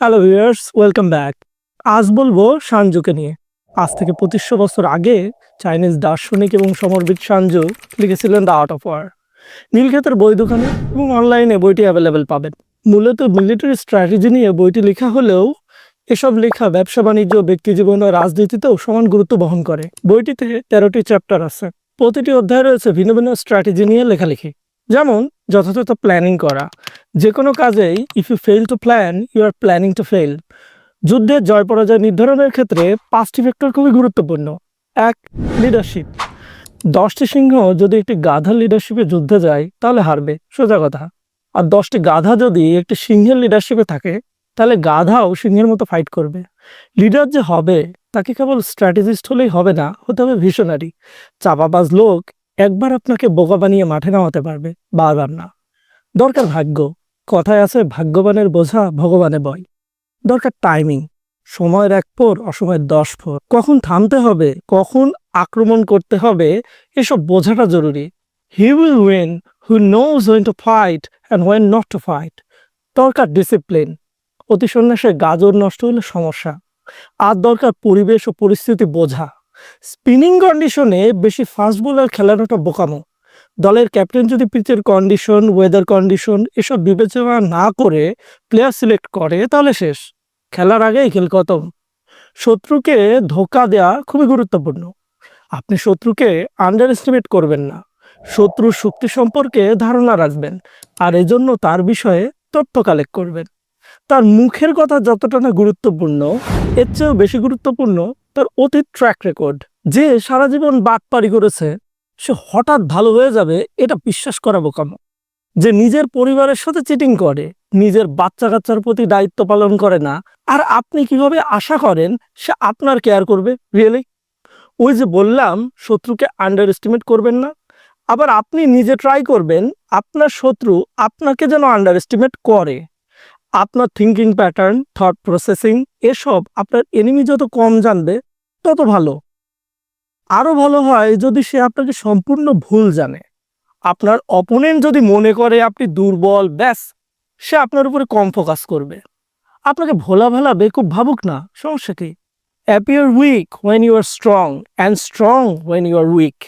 Hello viewers welcome back আজ বলব সানজুকে নিয়ে। আজ থেকে পঁচিশশো বছর আগে চাইনিজ দার্শনিক এবং সমরবিদ সানজু লিখেছিলেন দ্য আর্ট অফ ওয়ার নীলক্ষেতের বই দোকানে এবং অনলাইনে বইটি অ্যাভেলেবেল পাবেন। মূলত মিলিটারি স্ট্র্যাটেজি নিয়ে বইটি লেখা হলেও এসব লেখা ব্যবসা বাণিজ্য, ব্যক্তি জীবন ও রাজনীতিতেও সমান গুরুত্ব বহন করে। বইটিতে তেরোটি চ্যাপ্টার আছে। প্রতিটি অধ্যায় রয়েছে ভিন্ন ভিন্ন স্ট্র্যাটেজি নিয়ে লেখালেখি। যেমন যথাযথ প্ল্যানিং করা। যে কোনো কাজেই if you fail to plan you are planning to fail যুদ্ধের জয় পরাজয় নির্ধারণের ক্ষেত্রে পাঁচটি ফ্যাক্টর খুবই গুরুত্বপূর্ণ। এক লিডারশিপ দশটি সিংহ যদি একটি গাধার লিডারশিপে যুদ্ধে যায়, তাহলে হারবে। সোজা কথা। আর দশটি গাধা যদি একটি সিংহের লিডারশিপে থাকে, তাহলে গাধাও সিংহের মতো ফাইট করবে। লিডার যে হবে, তাকে কেবল স্ট্র্যাটেজিস্ট হলেই হবে না, হতে হবে ভিশনারি চাপাবাজ লোক একবার আপনাকে বোকা বানিয়ে মাঠে নামাতে পারবে, বারবার না। দরকার ভাগ্য। কথায় আছে, ভাগ্যবানের বোঝা ভগবানে বয়। দরকার টাইমিং সময়ের এক পোর অসময়ের দশ ফোর কখন থামতে হবে, কখন আক্রমণ করতে হবে, এসব বোঝাটা জরুরি। He will win who knows when to fight and when not to fight দরকার ডিসিপ্লিন অতি সন্ন্যাসে গাজর নষ্ট হলে সমস্যা। আর দরকার পরিবেশ ও পরিস্থিতি বোঝা। স্পিনিং কন্ডিশনে বেশি ফাস্ট বোলার খেলানোটা বোকামো। দলের ক্যাপ্টেন যদি পিচের কন্ডিশন ওয়েদার কন্ডিশন এসব বিবেচনা না করে প্লেয়ার সিলেক্ট করে, তাহলে শেষ। খেলার আগেই খেল খতম। শত্রুকে ধোকা দেওয়া খুবই গুরুত্বপূর্ণ। আপনি শত্রুকে আন্ডার এস্টিমেট করবেন না। শত্রুর শক্তি সম্পর্কে ধারণা রাখবেন আর এজন্য তার বিষয়ে তথ্য কালেক্ট করবেন। তার মুখের কথা যতটা না গুরুত্বপূর্ণ, এর চেয়েও বেশি গুরুত্বপূর্ণ তার অতীত ট্র্যাক রেকর্ড যে সারা জীবন বাটপারি করেছে, সে হঠাৎ ভালো হয়ে যাবে, এটা বিশ্বাস করা বোকামো। যে নিজের পরিবারের সাথে চিটিং করে, নিজের বাচ্চা কাচ্চার প্রতি দায়িত্ব পালন করে না, আর আপনি কীভাবে আশা করেন সে আপনার কেয়ার করবে? রিয়েলি ওই যে বললাম, শত্রুকে আন্ডার এস্টিমেট করবেন না। আবার আপনি নিজে ট্রাই করবেন, আপনার শত্রু আপনাকে যেন আন্ডার এস্টিমেট করে। আপনার থিঙ্কিং প্যাটার্ন থট প্রসেসিং এসব আপনার এনিমি যত কম জানবে, তত ভালো। আরও ভালো হয় যদি সে আপনাকে সম্পূর্ণ ভুল জানে। আপনার অপোনেন্ট যদি মনে করে আপনি দুর্বল, ব্যাস, সে আপনার উপরে কম ফোকাস করবে। আপনাকে ভোলা ভালা বেকুব ভাবুক না, সমস্যা কি? Appear weak when you are strong and strong when you are weak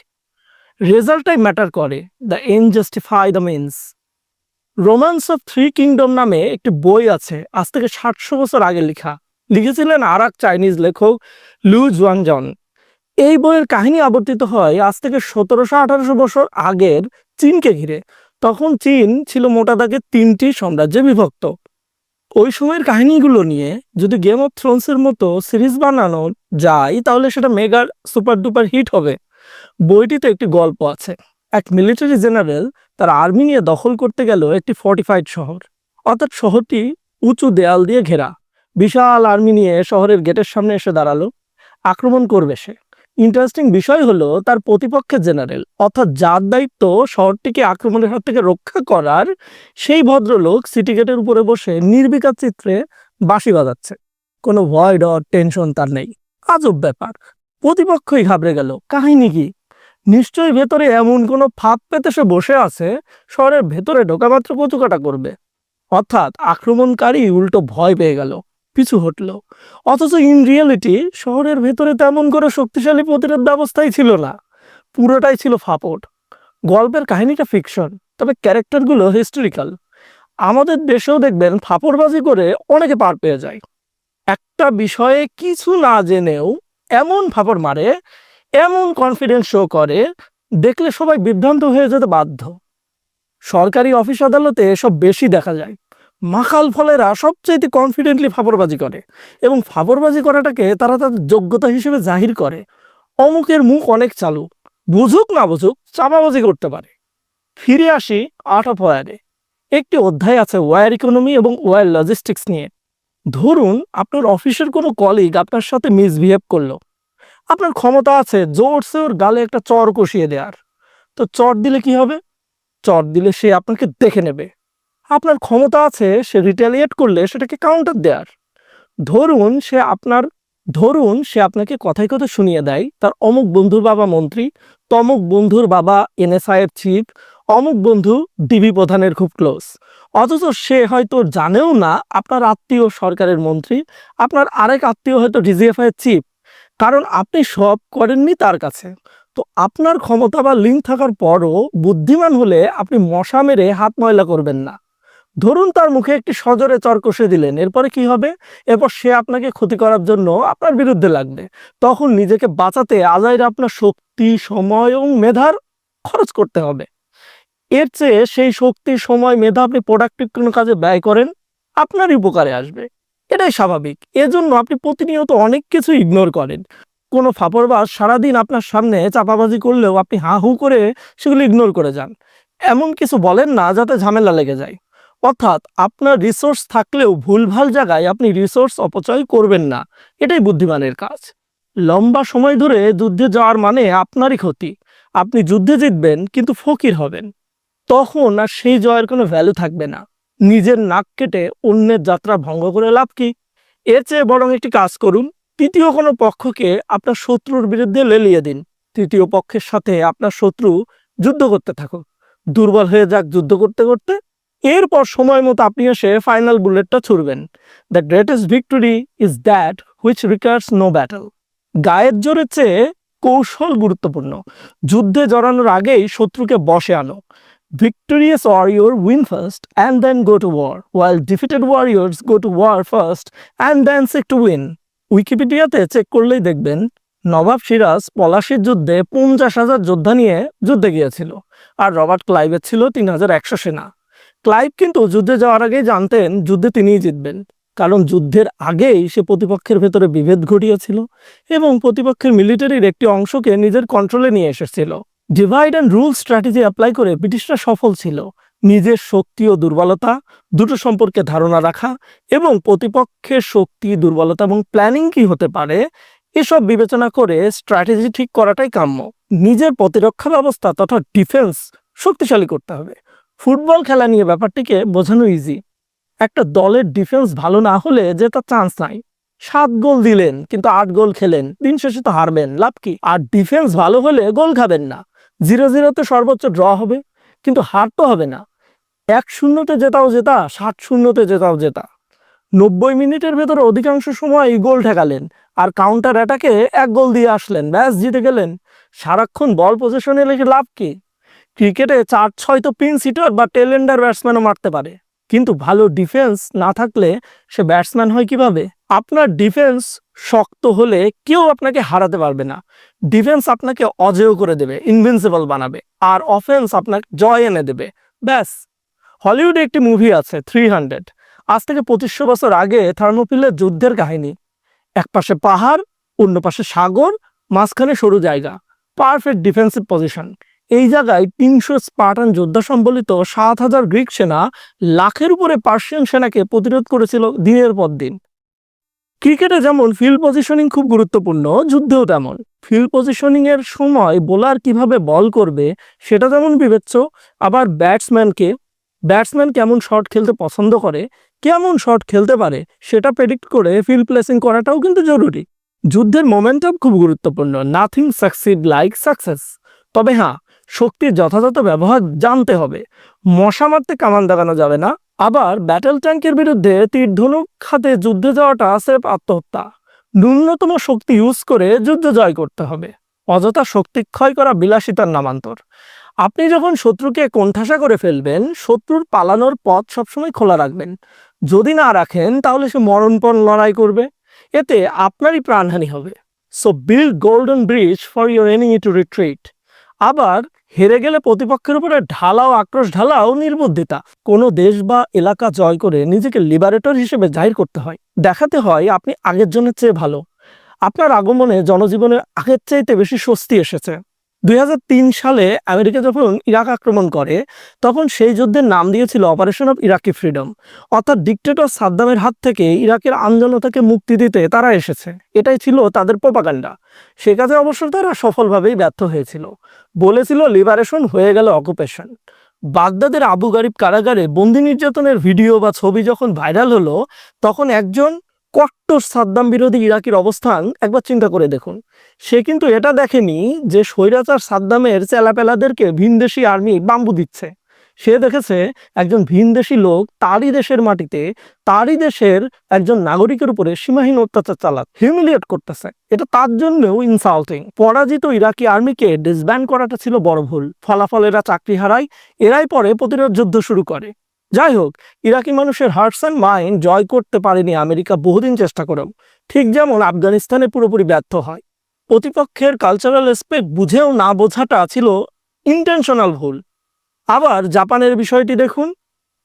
রেজাল্টটাই matter করে the end justify the means romance of three kingdom নামে একটি বই আছে, আজ থেকে সাতশো বছর আগে লেখা। লিখেছিলেন আর এক চাইনিজ লেখক লু জুয়াংজন। এই বইয়ের কাহিনী আবর্তিত হয় আজ থেকে সতেরোশো আঠারোশো বছর আগের চীনকে ঘিরে। তখন চীন ছিল মোটা দাগে তিনটি সাম্রাজ্যে বিভক্ত। ওই সময়ের কাহিনীগুলো নিয়ে যদি গেম অফ থ্রোনসের মতো সিরিজ বানানো যায়, তাহলে সেটা মেগার সুপার ডুপার হিট হবে। বইটিতে একটি গল্প আছে। এক মিলিটারি জেনারেল তার আর্মি নিয়ে দখল করতে গেল একটি ফর্টিফাইড শহর। অর্থাৎ শহরটি উঁচু দেয়াল দিয়ে ঘেরা। বিশাল আর্মি নিয়ে শহরের গেটের সামনে এসে দাঁড়াল। আক্রমণ করবে সে। ইন্টারেস্টিং বিষয় হলো তার প্রতিপক্ষের জেনারেল অর্থাৎ যার দায়িত্ব শহরটিকে আক্রমণের হাত থেকে রক্ষা করার, সেই ভদ্রলোক সিটি গেটের উপরে বসে নির্বিকার চিত্রে বাঁশি বাজাচ্ছে। কোনো ভয় ডর টেনশন তার নেই। আজব ব্যাপার। প্রতিপক্ষই ঘাবড়ে গেল। কাহিনী কি? নিশ্চয়ই ভেতরে এমন কোনো ফাঁদ পেতে সে বসে আছে, শহরের ভেতরে ঢোকা মাত্র কচুকাটা করবে। অর্থাৎ আক্রমণকারী উল্টো ভয় পেয়ে গেল, পিছু হটল। অথচ ইন রিয়েলিটি শহরের ভেতরে তেমন করে শক্তিশালী প্রতিরোধ ব্যবস্থাই ছিল না, পুরোটাই ছিল ফাপট। গল্পের কাহিনীটা ফিকশন তবে ক্যারেক্টারগুলো হিস্টোরিক্যাল আমাদের দেশেও দেখবেন ফাপড়বাজি করে অনেকে পার পেয়ে যায়। একটা বিষয়ে কিছু না জেনেও এমন ফাপড় মারে এমন কনফিডেন্স শো করে, দেখলে সবাই বিভ্রান্ত হয়ে যেতে বাধ্য। সরকারি অফিস আদালতে এসব বেশি দেখা যায়। মাখাল ফলেরা সবচেয়ে কনফিডেন্টলি ফাপরবাজি করে এবং ফাপরবাজি করাটাকে তারা তাদের যোগ্যতা হিসেবে জাহির করে। অমুকের মুখ অনেক চালু, বুঝুক না বুঝুক চাপাবাজি করতে পারে। ফিরে আসি আর্ট অফ ওয়ারে একটি অধ্যায় আছে ওয়ার ইকোনমি এবং ওয়ার লজিস্টিক্স নিয়ে। ধরুন আপনার অফিসের কোনো কলিগ আপনার সাথে মিসবিহেভ করল। আপনার ক্ষমতা আছে জোরসে ওর গালে একটা চর কষিয়ে দেওয়ার তো চর দিলে কি হবে? চর দিলে সে আপনাকে দেখে নেবে। আপনার ক্ষমতা আছে, সে রিটালিয়েট করলে সেটাকে কাউন্টার দেওয়ার ধরুন সে আপনার, ধরুন সে আপনাকে কথায় কথা শুনিয়ে দেয়, তার অমুক বন্ধুর বাবা মন্ত্রী, তমুক বন্ধুর বাবা এনএসআই এর চিফ অমুক বন্ধু ডিবি প্রধানের খুব ক্লোজ অথচ সে হয়তো জানেও না, আপনার আত্মীয় সরকারের মন্ত্রী, আপনার আরেক আত্মীয় হয়তো ডিজিএফআই এর চিফ কারণ আপনি সব করেননি তার কাছে। তো আপনার ক্ষমতা বা লিঙ্ক থাকার পরও বুদ্ধিমান হলে আপনি মশা মেরে হাত ময়লা করবেন না। ধরুন তার মুখে একটি সজোরে চর কষে দিলেন, এরপরে কি হবে? এরপর সে আপনাকে ক্ষতি করার জন্য আপনার বিরুদ্ধে লাগবে। তখন নিজেকে বাঁচাতে আজাইরা আপনার শক্তি, সময় এবং মেধার খরচ করতে হবে। এর চেয়ে সেই শক্তি, সময়, মেধা আপনি প্রোডাক্টিভ কোনো কাজে ব্যয় করেন, আপনারই উপকারে আসবে। এটাই স্বাভাবিক। এজন্য আপনি প্রতিনিয়ত অনেক কিছু ইগনোর করেন। কোনো ফাপড়বাজ সারাদিন আপনার সামনে চাপাবাজি করলেও আপনি হা হু করে সেগুলো ইগনোর করে যান। এমন কিছু বলেন না যাতে ঝামেলা লেগে যায়। অর্থাৎ আপনার রিসোর্স থাকলেও ভুলভাল জায়গায় আপনি রিসোর্স অপচয় করবেন না। এটাই বুদ্ধিমানের কাজ। লম্বা সময় ধরে যুদ্ধে যাওয়ার মানে আপনারই ক্ষতি। আপনি যুদ্ধে জিতবেন, কিন্তু ফকির হবেন। তখন আর সেই জয়ের কোনো ভ্যালু থাকবে না। নিজের নাক কেটে অন্যের যাত্রা ভঙ্গ করে লাভ কি? এর চেয়ে বরং একটি কাজ করুন, তৃতীয় কোনো পক্ষকে আপনার শত্রুর বিরুদ্ধে লেলিয়ে দিন। তৃতীয় পক্ষের সাথে আপনার শত্রু যুদ্ধ করতে থাকুক। দুর্বল হয়ে যাক যুদ্ধ করতে করতে, এরপর সময় মতো আপনি এসে ফাইনাল বুলেটটা ছুড়বেন। The greatest victory is that which requires no battle গায়ের জোরের চেয়ে কৌশল গুরুত্বপূর্ণ। যুদ্ধে জড়ানোর আগেই শত্রুকে বসে আনো। Victorious warrior win first and then go to war, while defeated warriors go to war first and then seek to win. উইকিপিডিয়াতে চেক করলেই দেখবেন নবাব সিরাজ পলাশির যুদ্ধে পঞ্চাশ হাজার যোদ্ধা নিয়ে যুদ্ধে গিয়েছিল আর রবার্ট ক্লাইভের ছিল তিন হাজার একশো সেনা ক্লাইভ কিন্তু যুদ্ধে যাওয়ার আগেই জানতেন যুদ্ধে তিনিই জিতবেন কারণ যুদ্ধের আগেই সে প্রতিপক্ষের ভেতরে বিভেদ ঘটিয়েছিল এবং প্রতিপক্ষের মিলিটারির একটি অংশকে নিজের কন্ট্রোলে নিয়ে এসেছিল divide and rule strategy apply করে ব্রিটিশরা সফল ছিল। নিজের শক্তি ও দুর্বলতা, দুটো সম্পর্কে ধারণা রাখা এবং প্রতিপক্ষের শক্তি, দুর্বলতা এবং প্ল্যানিং কি হতে পারে, এসব বিবেচনা করে স্ট্র্যাটেজি ঠিক করাটাই কাম্য। নিজের প্রতিরক্ষা ব্যবস্থা তথা ডিফেন্স শক্তিশালী করতে হবে। ফুটবল খেলা নিয়ে ব্যাপারটিকে বোঝানো ইজি একটা দলের ডিফেন্স ভালো না হলে যে তার চান্স নাই। সাত গোল দিলেন, কিন্তু আট গোল খেলেন, দিন শেষে তো হারবেন, লাভ কি? আর ডিফেন্স ভালো হলে গোল খাবেন না। জিরো জিরোতে সর্বোচ্চ ড্র হবে, কিন্তু হার তো হবে না। এক শূন্যতে জেতাও জেতা ষাট শূন্যতে জেতাও জেতা। নব্বই মিনিটের ভেতরে অধিকাংশ সময় গোল ঠেকালেন, আর কাউন্টার অ্যাটাকে এক গোল দিয়ে আসলেন, ব্যাস জিতে গেলেন। সারাক্ষণ বল পজিশনে লেগে লাভ কি? ক্রিকেটে চার ছয় তো পিন সিটার বা টেলেন্ডার ব্যাটসম্যানও মারতে পারে। কিন্তু ভালো ডিফেন্স না থাকলে সে ব্যাটসম্যান হয় কীভাবে? আপনার ডিফেন্স শক্ত হলে কেউ আপনাকে হারাতে পারবে না। ডিফেন্স আপনাকে অজেয় করে দেবে ইনভিনসিবল বানাবে, আর অফেন্স আপনাকে জয় এনে দেবে। ব্যাস। হলিউডে একটি মুভি আছে থ্রি হান্ড্রেড আজ থেকে পঁচিশশো বছর আগে থার্মোপিলের যুদ্ধের কাহিনী। এক পাশে পাহাড়, অন্য পাশে সাগর, মাঝখানে সরু জায়গা। পারফেক্ট ডিফেন্সিভ পজিশন এই জায়গায় তিনশো স্পার্টান যোদ্ধা সম্বলিত সাত হাজার গ্রিক সেনা লাখের উপরে পার্সিয়ান সেনাকে প্রতিরোধ করেছিল দিনের পর দিন। ক্রিকেটে যেমন ফিল্ড পজিশনিং খুব গুরুত্বপূর্ণ, যুদ্ধেও তেমন। ফিল্ড পজিশনিং এর সময় বোলার কীভাবে বল করবে, সেটা যেমন বিবেচ্য, আবার ব্যাটসম্যানকে ব্যাটসম্যান কেমন শট খেলতে পছন্দ করে, কেমন শট খেলতে পারে, সেটা প্রেডিক্ট করে ফিল্ড প্লেসিং করাটাও কিন্তু জরুরি। যুদ্ধের মোমেন্টাম খুব গুরুত্বপূর্ণ নাথিং সাকসিড লাইক সাকসেস তবে হ্যাঁ শক্তির যথাযথ ব্যবহার জানতে হবে। মশা মারতে কামান দেখানো যাবে না আবার ব্যাটেল ট্যাঙ্কের বিরুদ্ধে তীর ধনুক খাতে যুদ্ধে যাওয়াটা সেফ আত্মহত্যা। ন্যূনতম শক্তি ইউজ করে যুদ্ধ জয় করতে হবে। অযথা শক্তি ক্ষয় করা বিলাসিতার নামান্তর। আপনি যখন শত্রুকে কোণঠাসা করে ফেলবেন, শত্রুর পালানোর পথ সবসময় খোলা রাখবেন। যদি না রাখেন, তাহলে সে মরণপণ লড়াই করবে। এতে আপনারই প্রাণহানি হবে। So build golden bridge for your enemy to retreat আবার হেরে গেলে প্রতিপক্ষের উপরে ঢালাও, আক্রোশ ঢালাও, নির্বুদ্ধিতা। কোনো দেশ বা এলাকা জয় করে নিজেকে লিবারেটর হিসেবে জাহির করতে হয়। দেখাতে হয় আপনি আগের জনের চেয়ে ভালো। আপনার আগমনে জনজীবনের আগের চাইতে বেশি স্বস্তি এসেছে। দু হাজার তিন সালে আমেরিকা যখন ইরাক আক্রমণ করে, তখন সেই যুদ্ধের নাম দিয়েছিল অপারেশন অফ ইরাকি ফ্রিডম অর্থাৎ ডিকটেটর সাদ্দামের হাত থেকে ইরাকের আমজনতাকে মুক্তি দিতে তারা এসেছে। এটাই ছিল তাদের প্রপাগান্ডা সে কাজে অবশ্য তারা সফলভাবেই ব্যর্থ হয়েছিল। বলেছিল লিবারেশন হয়ে গেল অকুপেশন বাগদাদের আবু গারিব কারাগারে বন্দি নির্যাতনের ভিডিও বা ছবি যখন ভাইরাল হলো, তখন একজন কট্টর সাদ্দাম বিরোধী ইরাকির অবস্থান একবার চিন্তা করে দেখুন। সে কিন্তু এটা দেখেনি যে স্বৈরাচার সাদ্দামের চেলাপেলাদেরকে ভিনদেশি আর্মি বাম্বু দিচ্ছে। সে দেখেছে একজন ভিনদেশি লোক তারই দেশের মাটিতে, তারই দেশের একজন নাগরিকের উপরে সীমাহীন অত্যাচার চালাত হিউমিলিয়েট করতেছে। এটা তার জন্যও ইনসাল্টিং পরাজিত ইরাকি আর্মিকে ডিসব্যান্ড করাটা ছিল বড় ভুল। ফলাফল এরা চাকরি হারায়, এরাই পরে প্রতিরোধ যুদ্ধ শুরু করে। যাই হোক ইরাকি মানুষের হার্টস অ্যান্ড মাইন্ড জয় করতে পারেনি আমেরিকা বহুদিন চেষ্টা করেও। ঠিক যেমন আফগানিস্তানে পুরোপুরি ব্যর্থ হয়। প্রতিপক্ষের কালচারাল এসপেক্ট বুঝেও না বোঝাটা ছিল ইন্টেনশনাল ভুল। আবার জাপানের বিষয়টি দেখুন,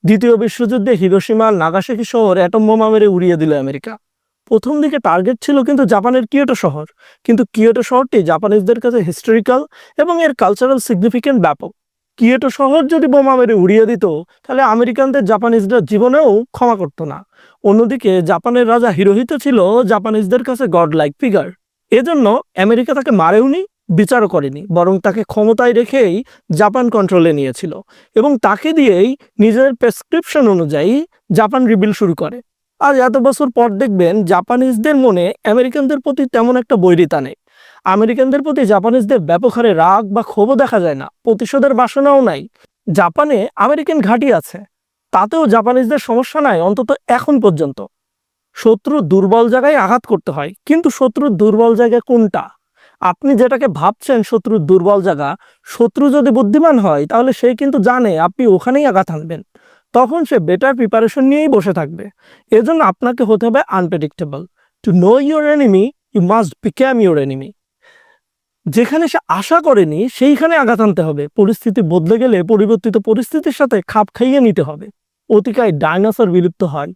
দ্বিতীয় বিশ্বযুদ্ধে হিরোসীমা নাগাসাকি শহর অ্যাটম বোমা মেরে উড়িয়ে দিল আমেরিকা। প্রথম দিকে টার্গেট ছিল কিন্তু জাপানের কিয়োটো শহর। কিন্তু কিয়োটো শহরটি জাপানিজদের কাছে হিস্টোরিক্যাল এবং এর কালচারাল সিগনিফিকেন্ট ব্যাপক। কিয়োটো শহর যদি বোমা মেরে উড়িয়ে দিত, তাহলে আমেরিকানদের জাপানিজরা জীবনেও ক্ষমা করতো না। অন্যদিকে, জাপানের রাজা হিরোহিত ছিল জাপানিজদের কাছে গড লাইক ফিগার এজন্য আমেরিকা তাকে মারেওনি, বিচারও করেনি, বরং তাকে ক্ষমতায় রেখেই জাপান কন্ট্রোলে নিয়েছিল এবং তাকে দিয়েই নিজের প্রেসক্রিপশন অনুযায়ী জাপান রিবিল শুরু করে। আর এত বছর পর দেখবেন, জাপানিজদের মনে আমেরিকানদের প্রতি তেমন একটা বৈরিতা নেই। আমেরিকানদের প্রতি জাপানিজদের ব্যাপক হারে রাগ বা ক্ষোভও দেখা যায় না, প্রতিশোধের বাসনাও নাই। জাপানে আমেরিকান ঘাঁটি আছে, তাতেও জাপানিজদের সমস্যা নাই অন্তত এখন পর্যন্ত। শত্রু দুর্বল জায়গায় আঘাত করতে হয়, কিন্তু শত্রুর দুর্বল জায়গা কোনটা? আপনি যেটাকে ভাবছেন শত্রুর দুর্বল জায়গা, শত্রু যদি বুদ্ধিমান হয়, তাহলে সে কিন্তু জানে আপনি ওখানেই আঘাত আনবেন তখন সে বেটার প্রিপারেশন নিয়েই বসে থাকবে। এজন্য আপনাকে হতে হবে unpredictable to know your enemy you must become your enemy যেখানে সে আশা করেনি, সেইখানে আঘাত আনতে হবে। পরিস্থিতি বদলে গেলে পরিবর্তিত পরিস্থিতির সাথে খাপ খাইয়ে নিতে হবে। অতিকায় ডাইনোসর বিলুপ্ত হয়,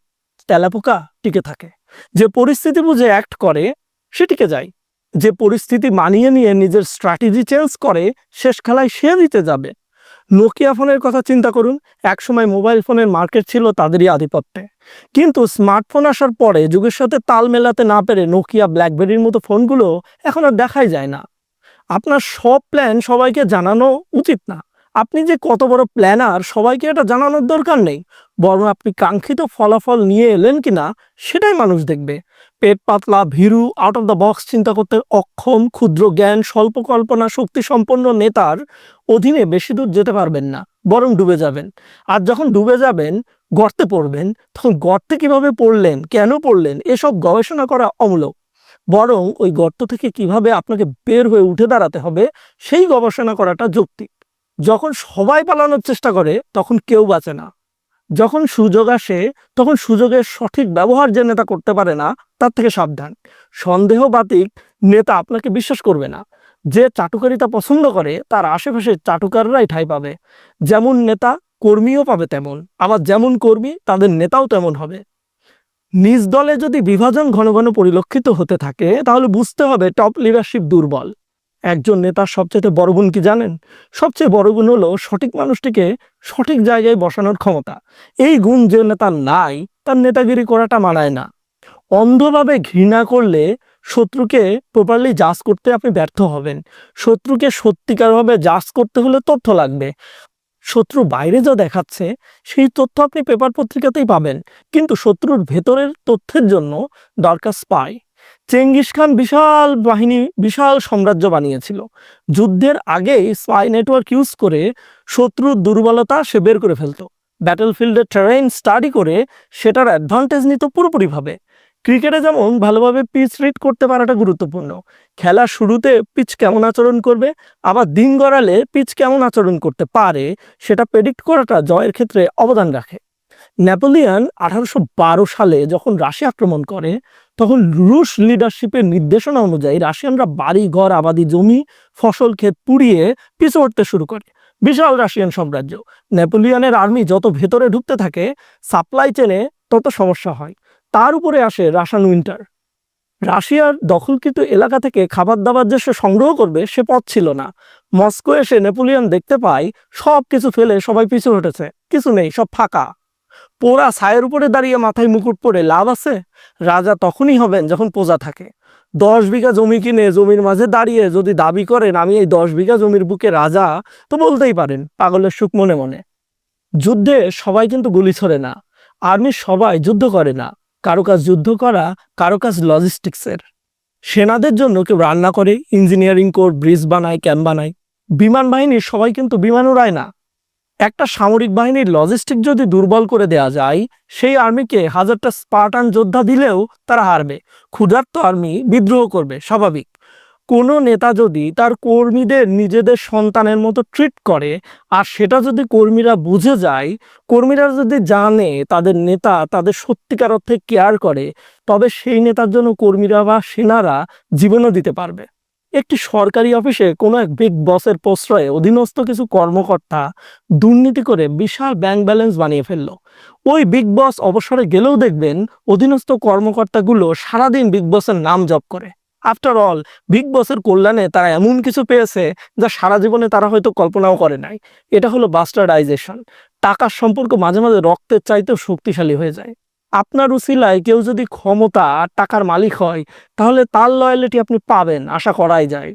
তেলাপোকা টিকে থাকে। যে পরিস্থিতি বুঝে অ্যাক্ট করে, সে টিকে যায়। যে পরিস্থিতি মানিয়ে নিয়ে নিজের স্ট্র্যাটেজি চেঞ্জ করে, শেষ খেলায় সে দিতে যাবে। নোকিয়া ফোনের কথা চিন্তা করুন। একসময় মোবাইল ফোনের মার্কেট ছিল তাদেরই আধিপত্যে। কিন্তু স্মার্টফোন আসার পরে যুগের সাথে তাল মেলাতে না পেরে নোকিয়া ব্ল্যাকবেরির মতো ফোনগুলো এখন আর দেখাই যায় না। আপনার সব প্ল্যান সবাইকে জানানো উচিত না। আপনি যে কত বড় প্ল্যানার সবাইকে এটা জানানোর দরকার নেই। বরং আপনি কাঙ্ক্ষিত ফলাফল নিয়ে এলেন কিনা, সেটাই মানুষ দেখবে। পেট পাতলা, ভীরু আউট অফ দ্য বক্স চিন্তা করতে অক্ষম, ক্ষুদ্র জ্ঞান স্বল্প কল্পনা শক্তি সম্পন্ন নেতার অধীনে বেশি দূর যেতে পারবেন না, বরং ডুবে যাবেন। আর যখন ডুবে যাবেন, গর্তে পড়বেন, তখন গর্তে কীভাবে পড়লেন, কেন পড়লেন, এসব গবেষণা করা অমূলক। বরং ওই গর্ত থেকে কীভাবে আপনাকে বের হয়ে উঠে দাঁড়াতে হবে, সেই গবেষণা করাটা যৌক্তিক। যখন সবাই পালানোর চেষ্টা করে, তখন কেউ বাঁচে না। যখন সুযোগ আসে, তখন সুযোগের সঠিক ব্যবহার যে নেতা করতে পারে না, তার থেকে সাবধান। সন্দেহবাতিক নেতা আপনাকে বিশ্বাস করবে না। যে চাটুকারিতা পছন্দ করে, তার আশেপাশে চাটুকাররাই ঠাঁই পাবে। যেমন নেতা, কর্মীও পাবে তেমন। আবার যেমন কর্মী, তাদের নেতাও তেমন হবে। নিজ দলে যদি বিভাজন ঘন ঘন পরিলক্ষিত হতে থাকে, তাহলে বুঝতে হবে টপ লিডারশিপ দুর্বল। একজন নেতার সবচেয়ে বড় গুণ কি জানেন? সবচেয়ে বড় গুণ হলো সঠিক মানুষটিকে সঠিক জায়গায় বসানোর ক্ষমতা। এই গুণ যে নেতার নাই, তার নেতাগিরি করাটা মানায় না। অন্ধভাবে ঘৃণা করলে শত্রুকে প্রপারলি জাজ করতে আপনি ব্যর্থ হবেন। শত্রুকে সত্যিকারভাবে জাজ করতে হলে তথ্য লাগবে। শত্রু বাইরে যা দেখাচ্ছে, সেই তথ্য আপনি পেপার পত্রিকাতেই পাবেন। কিন্তু শত্রুর ভেতরের তথ্যের জন্য দরকার স্পাই চেঙ্গিস খান বিশাল বাহিনী, বিশাল সাম্রাজ্য বানিয়েছিল। যুদ্ধের আগেই স্পাই নেটওয়ার্ক ইউজ করে শত্রুর দুর্বলতা সে বের করে ফেলতো। ব্যাটেলফিল্ডের ট্রেন স্টাডি করে সেটার অ্যাডভান্টেজ নিত পুরোপুরিভাবে। ক্রিকেটে যেমন ভালোভাবে পিচ রিড করতে পারাটা গুরুত্বপূর্ণ। খেলার শুরুতে পিচ কেমন আচরণ করবে, আবার দিন গড়ালে পিচ কেমন আচরণ করতে পারে, সেটা প্রেডিক্ট করাটা জয়ের ক্ষেত্রে অবদান রাখে। নেপোলিয়ান আঠারোশো সালে যখন রাশিয়া আক্রমণ করে, তখন রুশ লিডারশিপের নির্দেশনা অনুযায়ী রাশিয়ানরা বাড়ি, ঘর, আবাদি, জমি, ফসল, ক্ষেত পুড়িয়ে পিছু হটতে শুরু করে। বিশাল রাশিয়ান সাম্রাজ্য। নেপোলিয়ানের আর্মি যত ভেতরে ঢুকতে থাকে সাপ্লাই চেনে তত সমস্যা হয়। তার উপরে আসে রাশান উইন্টার। রাশিয়ার দখলকৃত এলাকা থেকে খাবার দাবার যে সে সংগ্রহ করবে, সে পথ ছিল না। মস্কো এসে নেপোলিয়ন দেখতে পায়, সব কিছু ফেলে সবাই পিছু হটেছে কিছু নেই, সব ফাঁকা। পোড়া ছায়ের উপরে দাঁড়িয়ে মাথায় মুকুট পরে লাভ আছে? রাজা তখনই হবেন যখন প্রজা থাকে। দশ বিঘা জমি কিনে জমির মাঝে দাঁড়িয়ে যদি দাবি করেন, আমি এই দশ বিঘা জমির বুকে রাজা তো বলতেই পারেন, পাগলের সুখ মনে মনে। যুদ্ধে সবাই কিন্তু গুলি ছড়ে না। আর্মি সবাই যুদ্ধ করে না। কারও কাজ যুদ্ধ করা কারও কাজ লজিস্টিক্সের সেনাদের জন্য কেউ রান্না করে ইঞ্জিনিয়ারিং কোর ব্রিজ বানায় ক্যাম্প বানায়। বিমান বাহিনীর সবাই কিন্তু বিমান উড়ায় না। একটা সামরিক বাহিনীর লজিস্টিক যদি দুর্বল করে দেয়া যায়, সেই আর্মিকে হাজারটা স্পার্টান যোদ্ধা দিলেও তারা হারবে। ক্ষুধার্ত আর্মি বিদ্রোহ করবে, স্বাভাবিক। কোনো নেতা যদি তার কর্মীদের নিজেদের সন্তানের মতো ট্রিট করে, আর সেটা যদি কর্মীরা বুঝে যায়, কর্মীরা যদি জানে তাদের নেতা তাদের সত্যিকার অর্থে কেয়ার করে, তবে সেই নেতার জন্য কর্মীরা বা সেনারা জীবনও দিতে পারবে। একটি সরকারি অফিসে কোনো এক বিগ বসের প্রশ্রয়ে অধীনস্থ কিছু কর্মকর্তা দুর্নীতি করে বিশাল ব্যাংক ব্যালেন্স বানিয়ে ফেলল। ওই বিগ বস অবসরে গেলেও দেখবেন অধীনস্থ কর্মকর্তাগুলো সারাদিন বিগ বসের নাম জপ করে। আফটার অল বিগ বসের কল্যাণে তারা এমন কিছু পেয়েছে যা সারা জীবনে তারা হয়তো কল্পনাও করে নাই। এটা হলো বাস্টার্ডাইজেশন টাকার সম্পর্ক মাঝে মাঝে রক্তের চাইতেও শক্তিশালী হয়ে যায়। আপনার উসিলায় কেউ যদি ক্ষমতা আর টাকার মালিক হয়, তাহলে তার লয়ালিটি আপনি পাবেন, আশা করাই যায়।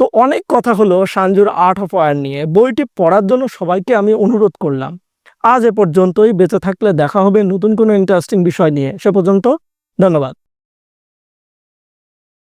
তো অনেক কথা হলো সাঞ্জুর আর্ট অফ ওয়ার নিয়ে। বইটি পড়ার জন্য সবাইকে আমি অনুরোধ করলাম। আজ এ পর্যন্তই। বেঁচে থাকলে দেখা হবে নতুন কোনো ইন্টারেস্টিং বিষয় নিয়ে। সে পর্যন্ত ধন্যবাদ।